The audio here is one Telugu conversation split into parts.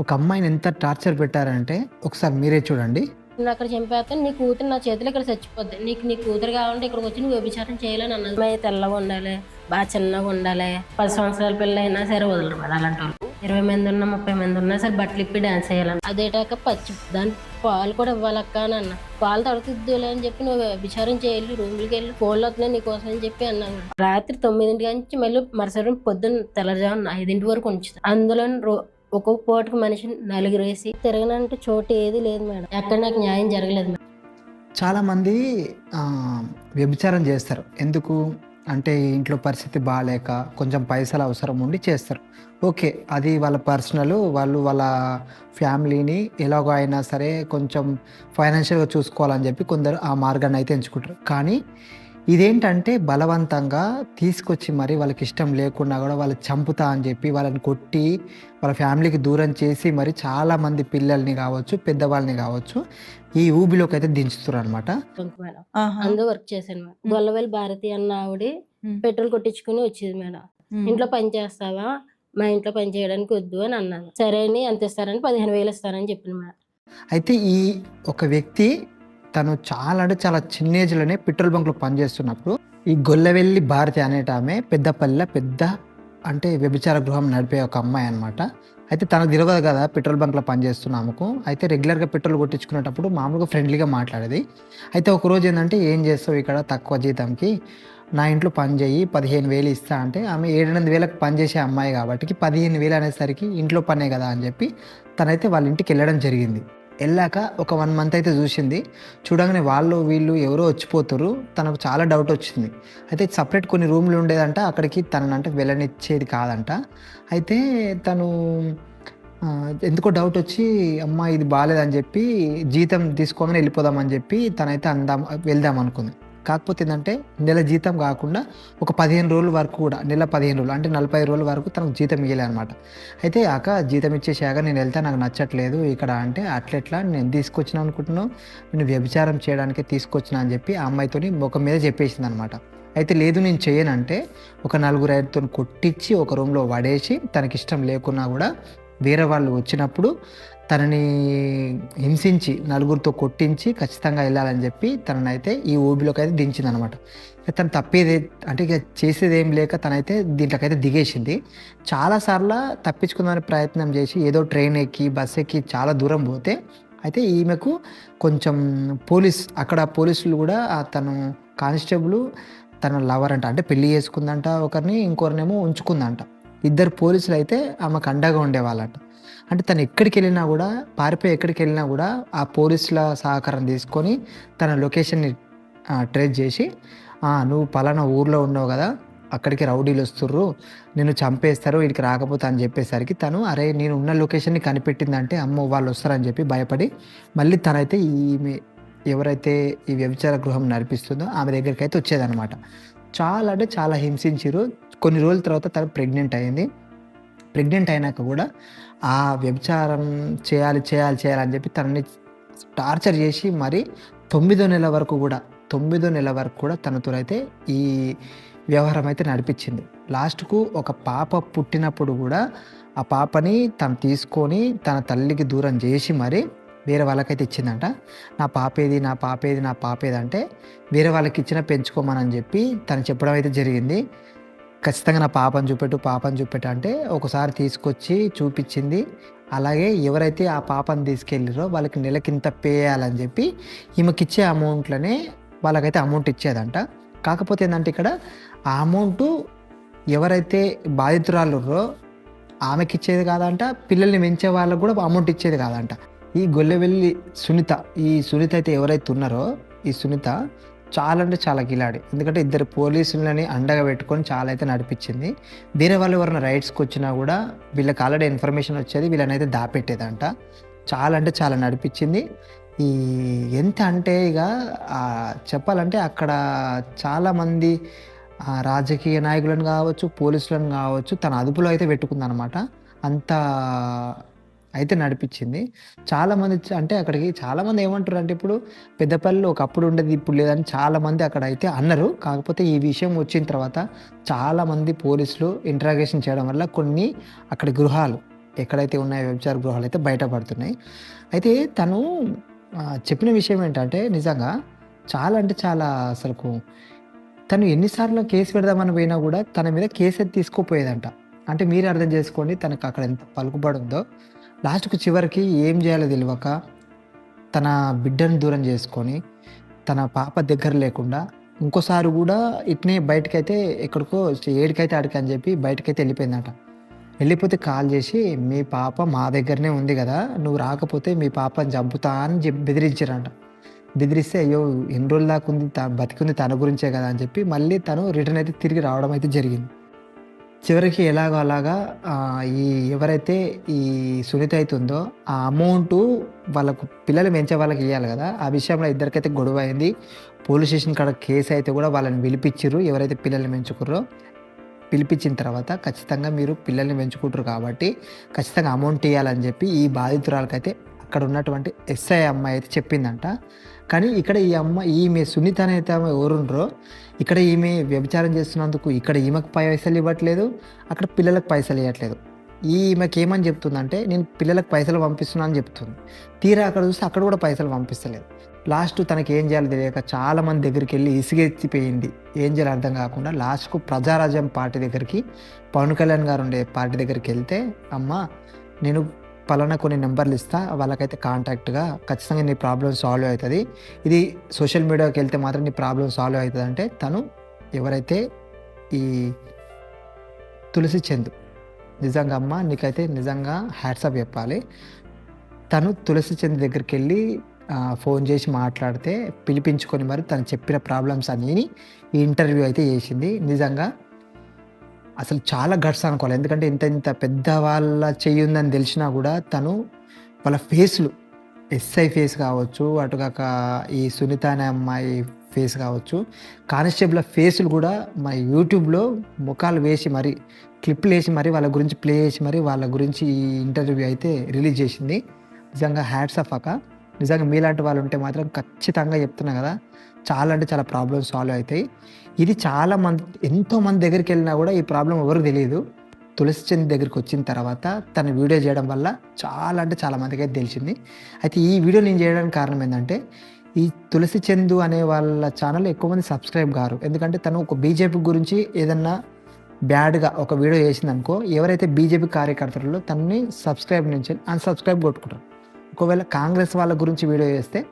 ఒక అమ్మాయిని ఎంత టార్చర్ పెట్టారంటే ఒకసారి మీరే చూడండి. నువ్వు అక్కడ చంపేస్తే నీ కూతురు నా చేతిలో ఇక్కడ చచ్చిపోద్ది. నీకు నీ కూతురు కావాలంటే ఇక్కడికి వచ్చి నువ్వు వ్యభిచారం చేయాలని అన్నది. అమ్మాయి తెల్లగా ఉండాలి బాగా చిన్నగా ఉండాలి. పది సంవత్సరాల పిల్ల అయినా సరే వదలరు మరి అలాంటి వాళ్ళు. ఇరవై మంది ఉన్నా ముప్పై మంది ఉన్నా సరే బట్టలు ఇప్పి డాన్స్ చేయాలని అదేటాక పచ్చి దాని పాలు కూడా ఇవ్వాలక్క అని అన్న. పాలు తడుకుద్దులే అని చెప్పి నువ్వు వ్యభిచారం చేయాలి రూమ్లకి వెళ్ళి ఫోన్లు వస్తున్నాయి నీకోసం అని చెప్పి అన్నాను రాత్రి తొమ్మిదింటి నుంచి మళ్ళీ మరుసటి పొద్దున్న తెల్లజామున ఐదింటి వరకు ఉంచుతాను అందులో రో ఒక్కొక్క పూటకు మనిషి నలుగురు వేసి తిరగనంటే చోటు ఏది లేదు మేడం. ఎక్కడ నాకు న్యాయం జరగలేదు మేడం. చాలామంది వ్యభిచారం చేస్తారు. ఎందుకు? అంటే ఇంట్లో పరిస్థితి బాగాలేక కొంచెం పైసలు అవసరం ఉండి చేస్తారు. ఓకే అది వాళ్ళ పర్సనల్ వాళ్ళు వాళ్ళ ఫ్యామిలీని ఎలాగో అయినా సరే కొంచెం ఫైనాన్షియల్గా చూసుకోవాలని చెప్పి కొందరు ఆ మార్గాన్ని అయితే ఎంచుకుంటారు. కానీ ఇదేంటంటే బలవంతంగా తీసుకొచ్చి మరి వాళ్ళకి ఇష్టం లేకుండా కూడా వాళ్ళు చంపుతా అని చెప్పి వాళ్ళని కొట్టి వాళ్ళ ఫ్యామిలీకి దూరం చేసి మరి చాలామంది పిల్లల్ని కావచ్చు పెద్దవాళ్ళని కావచ్చు ఈ ఊబిలోకి అయితే దించుతారు అనమాట. అందులో వర్క్ చేశాను మేడం. గొల్లవేలి భారతి అన్న ఆవిడ. పెట్రోల్ కొట్టించుకుని వచ్చేది మేడం. ఇంట్లో పని చేస్తావా? మా ఇంట్లో పని చేయడానికి వద్దు అని అన్నాను. సరే అని ఎంత ఇస్తారని? పదిహేను వేలు ఇస్తారని చెప్పింది మేడం. అయితే ఈ ఒక వ్యక్తి తను చాలా అంటే చాలా చిన్న ఏజ్లోనే పెట్రోల్ బంక్లో పనిచేస్తున్నప్పుడు ఈ గొల్లవెల్లి భారతి అనేట ఆమె పెద్దపల్లిలో పెద్ద అంటే వ్యభిచార గృహం నడిపే ఒక అమ్మాయి అనమాట అయితే తనకు తెలియదు కదా పెట్రోల్ బంక్లో పనిచేస్తున్న ఆమెకు. అయితే రెగ్యులర్గా పెట్రోల్ కొట్టించుకునేటప్పుడు మామూలుగా ఫ్రెండ్లీగా మాట్లాడేది. అయితే ఒక రోజు ఏంటంటే ఏం చేస్తావు ఇక్కడ తక్కువ జీతంకి? నా ఇంట్లో పని చేయి పదిహేను వేలు ఇస్తా అంటే ఆమె ఏడెనిమిది వేలకు పని చేసే అమ్మాయి కాబట్టి పదిహేను వేలు అనేసరికి ఇంట్లో పనే కదా అని చెప్పి తనైతే వాళ్ళ ఇంటికి వెళ్ళడం జరిగింది. వెళ్ళాక ఒక వన్ మంత్ అయితే చూసింది. చూడగానే వాళ్ళు వీళ్ళు ఎవరో వచ్చిపోతారు. తనకు చాలా డౌట్ వచ్చింది. అయితే సపరేట్ కొన్ని రూమ్లు ఉండేదంట. అక్కడికి తననంటే వెళ్ళనిచ్చేది కాదంట. అయితే తను ఎందుకో డౌట్ వచ్చి అమ్మ ఇది బాగాలేదని చెప్పి జీతం తీసుకోమని వెళ్ళిపోదామని చెప్పి తనైతే అందాం వెళ్దాం అనుకుంది. కాకపోతే ఏంటంటే నెల జీతం కాకుండా ఒక పదిహేను రోజుల వరకు కూడా నెల పదిహేను రోజులు అంటే నలభై రోజుల వరకు తనకు జీతం ఇవ్వలే అనమాట అయితే అక్క జీతం ఇచ్చేసాక నేను వెళ్తా నాకు నచ్చట్లేదు ఇక్కడ అంటే అట్లెట్లా నేను తీసుకొచ్చిన అనుకుంటున్నాను నేను వ్యభిచారం చేయడానికి తీసుకొచ్చిన అని చెప్పి ఆ అమ్మాయితోని ముఖం మీద చెప్పేసింది అనమాట అయితే లేదు నేను చేయనంటే ఒక నలుగురు ఐదుతో కొట్టించి ఒక రూమ్లో పడేసి తనకి ఇష్టం లేకున్నా కూడా వేరే వాళ్ళు వచ్చినప్పుడు తనని హింసించి నలుగురితో కొట్టించి ఖచ్చితంగా వెళ్ళాలని చెప్పి తననైతే ఈ ఊబిలోకి అయితే దించింది అనమాట తను తప్పేది అంటే ఇక చేసేది ఏం లేక తనైతే దీంట్లోకైతే దిగేసింది. చాలాసార్లు తప్పించుకుందామని ప్రయత్నం చేసి ఏదో ట్రైన్ ఎక్కి బస్ ఎక్కి చాలా దూరం పోతే అయితే ఈమెకు కొంచెం పోలీస్ అక్కడ పోలీసులు కూడా తను కానిస్టేబుల్ తన లవర్ అంట అంటే పెళ్ళి చేసుకుందంట ఒకరిని ఇంకొకరినేమో ఉంచుకుందంట. ఇద్దరు పోలీసులు అయితే ఆమెకు అండగా ఉండేవాళ్ళట. అంటే తను ఎక్కడికి వెళ్ళినా కూడా పారిపోయి ఎక్కడికి వెళ్ళినా కూడా ఆ పోలీసుల సహకారం తీసుకొని తన లొకేషన్ని ట్రేస్ చేసి నువ్వు పలానా ఊర్లో ఉన్నావు కదా అక్కడికి రౌడీలు వస్తుర్రు నిన్ను చంపేస్తారు వీడికి రాకపోతే అని చెప్పేసరికి తను అరే నేను ఉన్న లొకేషన్ని కనిపెట్టిందంటే అమ్మో వాళ్ళు వస్తారని చెప్పి భయపడి మళ్ళీ తనైతే ఈమె ఎవరైతే ఈ వ్యభిచార గృహం నడిపిస్తుందో ఆమె దగ్గరికి అయితే వచ్చేదనమాట చాలా అంటే చాలా హింసించారు. కొన్ని రోజుల తర్వాత తను ప్రెగ్నెంట్ అయింది. ప్రెగ్నెంట్ అయినాక కూడా ఆ వ్యభిచారం చేయాలి చేయాలి చేయాలని చెప్పి తనని టార్చర్ చేసి మరి తొమ్మిదో నెల వరకు కూడా తొమ్మిదో నెల వరకు కూడా తనతో అయితే ఈ వ్యవహారం అయితే నడిపించింది. లాస్ట్కు ఒక పాప పుట్టినప్పుడు కూడా ఆ పాపని తను తీసుకొని తన తల్లికి దూరం చేసి మరి వేరే వాళ్ళకైతే ఇచ్చిందంట. నా పాపేది నా పాపేది నా పాపేది అంటే వేరే వాళ్ళకి ఇచ్చిన పెంచుకోమని చెప్పి తను చెప్పడం అయితే జరిగింది. ఖచ్చితంగా నా పాపను చూపెట్టు పాపను చూపెట్టు అంటే ఒకసారి తీసుకొచ్చి చూపించింది. అలాగే ఎవరైతే ఆ పాపను తీసుకెళ్ళారో వాళ్ళకి నెలకింత పే చేయాలని చెప్పి ఈమెకిచ్చే అమౌంట్లోనే వాళ్ళకైతే అమౌంట్ ఇచ్చేదంట. కాకపోతే ఏంటంటే ఇక్కడ ఆ అమౌంట్ ఎవరైతే బాధితురాలుర్రో ఆమెకిచ్చేది ఆమెకి ఇచ్చేది కాదంట పిల్లల్ని పెంచే వాళ్ళకు కూడా అమౌంట్ ఇచ్చేది కాదంట. ఈ గొల్లెవెల్లి సునీత ఈ సునీత అయితే ఎవరైతే ఉన్నారో ఈ సునీత చాలా అంటే చాలా గిలాడి. ఎందుకంటే ఇద్దరు పోలీసులని అండగా పెట్టుకొని చాలా అయితే నడిపించింది. వేరే వాళ్ళు ఎవరైనా రైడ్స్కి వచ్చినా కూడా వీళ్ళకి ఆల్రెడీ ఇన్ఫర్మేషన్ వచ్చేది వీళ్ళని అయితే దాపెట్టేదంట. చాలా అంటే చాలా నడిపించింది. ఈ ఎంత అంటే ఇక చెప్పాలంటే అక్కడ చాలామంది రాజకీయ నాయకులను కావచ్చు పోలీసులను కావచ్చు తన అదుపులో అయితే పెట్టుకుందనమాట అంత అయితే నడిపించింది. చాలామంది అంటే అక్కడికి చాలామంది ఏమంటారు అంటే ఇప్పుడు పెద్దపల్లిలో ఒకప్పుడు ఉండేది ఇప్పుడు లేదని చాలామంది అక్కడ అయితే అన్నారు. కాకపోతే ఈ విషయం వచ్చిన తర్వాత చాలామంది పోలీసులు ఇంట్రాగేషన్ చేయడం వల్ల కొన్ని అక్కడ గృహాలు ఎక్కడైతే ఉన్నాయో వ్యభిచార గృహాలు అయితే బయటపడుతున్నాయి. అయితే తను చెప్పిన విషయం ఏంటంటే నిజంగా చాలా అంటే చాలా అసలు తను ఎన్నిసార్లు కేసు పెడదామని పోయినా కూడా తన మీద కేసు అయితే తీసుకోపోయేదంట. అంటే మీరు అర్థం చేసుకోండి తనకు అక్కడ ఎంత పలుకుబడి ఉందో. లాస్ట్కు చివరికి ఏం చేయాలో తెలియక తన బిడ్డను దూరం చేసుకొని తన పాప దగ్గర లేకుండా ఇంకోసారి కూడా ఇట్నే బయటకైతే ఎక్కడికో ఏడికైతే ఆడికి అని చెప్పి బయటకైతే వెళ్ళిపోయిందట. వెళ్ళిపోతే కాల్ చేసి మీ పాప మా దగ్గరనే ఉంది కదా నువ్వు రాకపోతే మీ పాపని చంపుతా అని చెప్పి బెదిరించారంట. బెదిరిస్తే అయ్యో ఎన్ని రోజుల దాకా ఉంది తా బతికుంది తన గురించే కదా అని చెప్పి మళ్ళీ తను రిటర్న్ అయితే తిరిగి రావడం అయితే జరిగింది. చివరికి ఎలాగో అలాగా ఈ ఎవరైతే ఈ సునీత అవుతుందో ఆ అమౌంట్ వాళ్ళకు పిల్లలు పెంచే వాళ్ళకి ఇవ్వాలి కదా. ఆ విషయంలో ఇద్దరికైతే గొడవ అయింది. పోలీస్ స్టేషన్ కాడ కేసు అయితే కూడా వాళ్ళని పిలిపించారు ఎవరైతే పిల్లల్ని పెంచుకుర్రో పిలిపించిన తర్వాత ఖచ్చితంగా మీరు పిల్లల్ని పెంచుకుంటారు కాబట్టి ఖచ్చితంగా అమౌంట్ ఇవ్వాలని చెప్పి ఈ బాధితురాలకైతే అక్కడ ఉన్నటువంటి ఎస్ఐ అమ్మాయి అయితే చెప్పిందంట. కానీ ఇక్కడ ఈ అమ్మ ఈమె సునీత అనేది ఆమె ఎవరుండ్రో ఇక్కడ ఈమె వ్యభిచారం చేస్తున్నందుకు ఇక్కడ ఈమెకు పైసలు ఇవ్వట్లేదు అక్కడ పిల్లలకు పైసలు ఇవ్వట్లేదు. ఈమెకి ఏమని చెప్తుందంటే నేను పిల్లలకు పైసలు పంపిస్తున్నా అని చెప్తుంది. తీరా అక్కడ చూస్తే అక్కడ కూడా పైసలు పంపిస్తలేదు. లాస్ట్ తనకి ఏం చేయాలో తెలియక చాలామంది దగ్గరికి వెళ్ళి ఇసుగెత్తిపోయింది. ఏం చేయాలో అర్థం కాకుండా లాస్ట్కు ప్రజారాజ్యం పార్టీ దగ్గరికి పవన్ కళ్యాణ్ గారు ఉండే పార్టీ దగ్గరికి వెళ్తే అమ్మ నేను పలానా కొన్ని నెంబర్లు ఇస్తా వాళ్ళకైతే కాంటాక్ట్గా ఖచ్చితంగా నీ ప్రాబ్లం సాల్వ్ అవుతుంది. ఇది సోషల్ మీడియాకి వెళ్తే మాత్రం నీ ప్రాబ్లం సాల్వ్ అవుతుంది అంటే తను ఎవరైతే ఈ తులసి చంద్ నిజంగా అమ్మ నీకైతే నిజంగా హ్యాట్సాప్ చెప్పాలి. తను తులసి చంద్ దగ్గరికి వెళ్ళి ఫోన్ చేసి మాట్లాడితే పిలిపించుకొని మరి తను చెప్పిన ప్రాబ్లమ్స్ అన్నీ ఈ ఇంటర్వ్యూ అయితే చేసింది. నిజంగా అసలు చాలా గట్స్ అనుకోవాలి. ఎందుకంటే ఇంత ఇంత పెద్ద వాళ్ళ చెయ్యి ఉందని తెలిసినా కూడా తను వాళ్ళ ఫేస్లు ఎస్ఐ ఫేస్ కావచ్చు అటుగాక ఈ సునీత అనే అమ్మాయి ఫేస్ కావచ్చు కానిస్టేబుల్ ఫేస్లు కూడా మన యూట్యూబ్లో ముఖాలు వేసి మరి క్లిప్లు వేసి మరి వాళ్ళ గురించి ప్లే చేసి మరి వాళ్ళ గురించి ఈ ఇంటర్వ్యూ అయితే రిలీజ్ చేసింది. నిజంగా హ్యాట్స్ ఆఫ్ అక్క. నిజంగా మీలాంటి వాళ్ళు ఉంటే మాత్రం ఖచ్చితంగా చెప్తున్నా కదా చాలా అంటే చాలా ప్రాబ్లమ్స్ సాల్వ్ అవుతాయి. ఇది చాలా మంది ఎంతో మంది దగ్గరికి వెళ్ళినా కూడా ఈ ప్రాబ్లం ఎవరికి తెలియదు. తులసి చంద్ దగ్గరికి వచ్చిన తర్వాత తన వీడియో చేయడం వల్ల చాలా అంటే చాలా మందికి అయితే తెలిసింది. అయితే ఈ వీడియో నేను చేయడానికి కారణం ఏంటంటే ఈ తులసి చందు అనే వాళ్ళ ఛానల్ ఎక్కువ మంది సబ్స్క్రైబ్ కారు. ఎందుకంటే తను ఒక బీజేపీ గురించి ఏదన్నా బ్యాడ్గా ఒక వీడియో చేసిందనుకో ఎవరైతే బీజేపీ కార్యకర్తలలో తనని సబ్స్క్రైబ్ నుంచి అన్సబ్స్క్రైబ్ కొట్టుకుంటారు. ఒకవేళ కాంగ్రెస్ వాళ్ళ గురించి వీడియో చేస్తే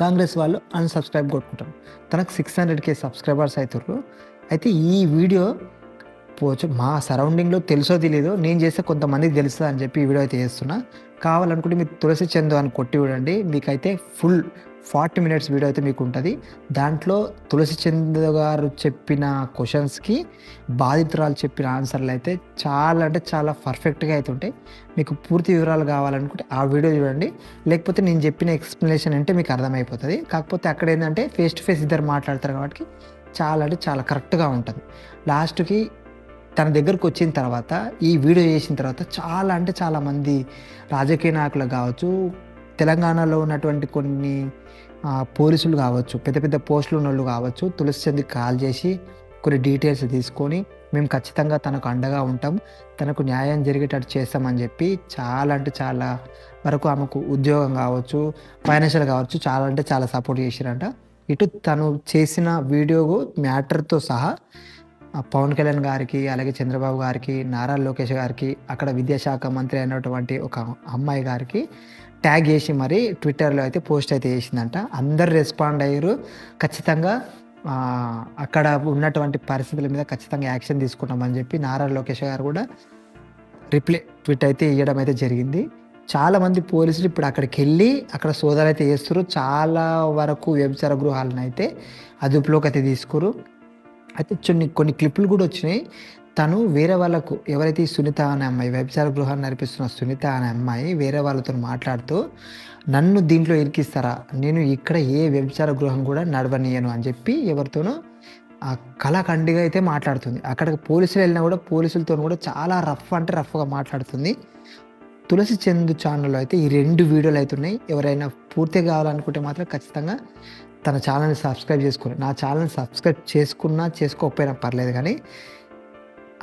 కాంగ్రెస్ వాళ్ళు అన్సబ్స్క్రైబ్ కొట్టుకుంటారు. తనకు సిక్స్ హండ్రెడ్ కే సబ్స్క్రైబర్స్ అవుతారు అయితే ఈ వీడియో పోవచ్చు మా సరౌండింగ్లో తెలుసో తెలియదు నేను చేస్తే కొంతమందికి తెలుస్తుంది అని చెప్పి ఈ వీడియో అయితే చేస్తున్నా. కావాలనుకుంటే మీరు తులసి చందు అని కొట్టి చూడండి. మీకైతే ఫుల్ ఫార్టీ మినిట్స్ వీడియో అయితే మీకు ఉంటుంది. దాంట్లో తులసి చందు గారు చెప్పిన క్వశ్చన్స్కి బాధితురాలు చెప్పిన ఆన్సర్లు అయితే చాలా అంటే చాలా పర్ఫెక్ట్గా అయితే ఉంటాయి. మీకు పూర్తి వివరాలు కావాలనుకుంటే ఆ వీడియో చూడండి. లేకపోతే నేను చెప్పిన ఎక్స్ప్లెనేషన్ అంటే మీకు అర్థమైపోతుంది. కాకపోతే అక్కడ ఏంటంటే ఫేస్ టు ఫేస్ ఇద్దరు మాట్లాడతారు కాబట్టి చాలా అంటే చాలా కరెక్ట్గా ఉంటుంది. లాస్ట్కి తన దగ్గరకు వచ్చిన తర్వాత ఈ వీడియో చేసిన తర్వాత చాలా అంటే చాలామంది రాజకీయ నాయకులు కావచ్చు తెలంగాణలో ఉన్నటువంటి కొన్ని పోలీసులు కావచ్చు పెద్ద పెద్ద పోస్టులు ఉన్న వాళ్ళు కావచ్చు తులసి చంద్కి కాల్ చేసి కొన్ని డీటెయిల్స్ తీసుకొని మేము ఖచ్చితంగా తనకు అండగా ఉంటాం తనకు న్యాయం జరిగేటట్టు చేస్తామని చెప్పి చాలా అంటే చాలా వరకు ఆమెకు ఉద్యోగం కావచ్చు ఫైనాన్షియల్ కావచ్చు చాలా అంటే చాలా సపోర్ట్ చేసిరంట. ఇటు తను చేసిన వీడియో మ్యాటర్తో సహా పవన్ కళ్యాణ్ గారికి అలాగే చంద్రబాబు గారికి నారా లోకేష్ గారికి అక్కడ విద్యాశాఖ మంత్రి అయినటువంటి ఒక అమ్మాయి గారికి ట్యాగ్ చేసి మరి ట్విట్టర్లో అయితే పోస్ట్ అయితే చేసిందంట. అందరు రెస్పాండ్ అయ్యారు. ఖచ్చితంగా అక్కడ ఉన్నటువంటి పరిస్థితుల మీద ఖచ్చితంగా యాక్షన్ తీసుకుంటామని చెప్పి నారా లోకేష్ గారు కూడా రిప్లై ట్వీట్ అయితే ఇవ్వడం అయితే జరిగింది. చాలామంది పోలీసులు ఇప్పుడు అక్కడికి వెళ్ళి అక్కడ సోదాలు అయితే చేస్తారు చాలా వరకు వ్యభిచార గృహాలను అయితే అదుపులోకి అయితే తీసుకురు అయితే కొన్ని కొన్ని క్లిప్పులు కూడా వచ్చినాయి. తను వేరే వాళ్ళకు ఎవరైతే ఈ సునీత అనే అమ్మాయి వ్యభిచార గృహాన్ని నడిపిస్తున్న సునీత అనే అమ్మాయి వేరే వాళ్ళతో మాట్లాడుతూ నన్ను దీంట్లో ఇరికిస్తారా? నేను ఇక్కడ ఏ వ్యభిచార గృహం కూడా నడవనీయను అని చెప్పి ఎవరితోనో ఆ కళాఖండిగా అయితే మాట్లాడుతుంది. అక్కడికి పోలీసులు వెళ్ళినా కూడా పోలీసులతో కూడా చాలా రఫ్ అంటే రఫ్గా మాట్లాడుతుంది. తులసి చందు ఛానల్లో అయితే ఈ రెండు వీడియోలు అవుతున్నాయి. ఎవరైనా పూర్తి కావాలనుకుంటే మాత్రం ఖచ్చితంగా తన ఛానల్ని సబ్స్క్రైబ్ చేసుకుని నా ఛానల్ని సబ్స్క్రైబ్ చేసుకున్నా చేసుకోకపోయినా పర్లేదు కానీ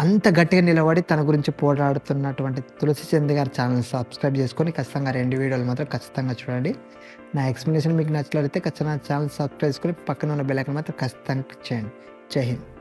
అంత గట్టిగా నిలబడి తన గురించి పోరాడుతున్నటువంటి తులసి చంద్ గారి ఛానల్ సబ్స్క్రైబ్ చేసుకొని ఖచ్చితంగా రెండు వీడియోలు మాత్రం ఖచ్చితంగా చూడండి. నా ఎక్స్ప్లెనేషన్ మీకు నచ్చినట్లయితే ఖచ్చితంగా ఛానల్ సబ్స్క్రైబ్ చేసుకొని పక్కన ఉన్న బెల్ మాత్రం ఖచ్చితంగా చేయండి. జై హింద్.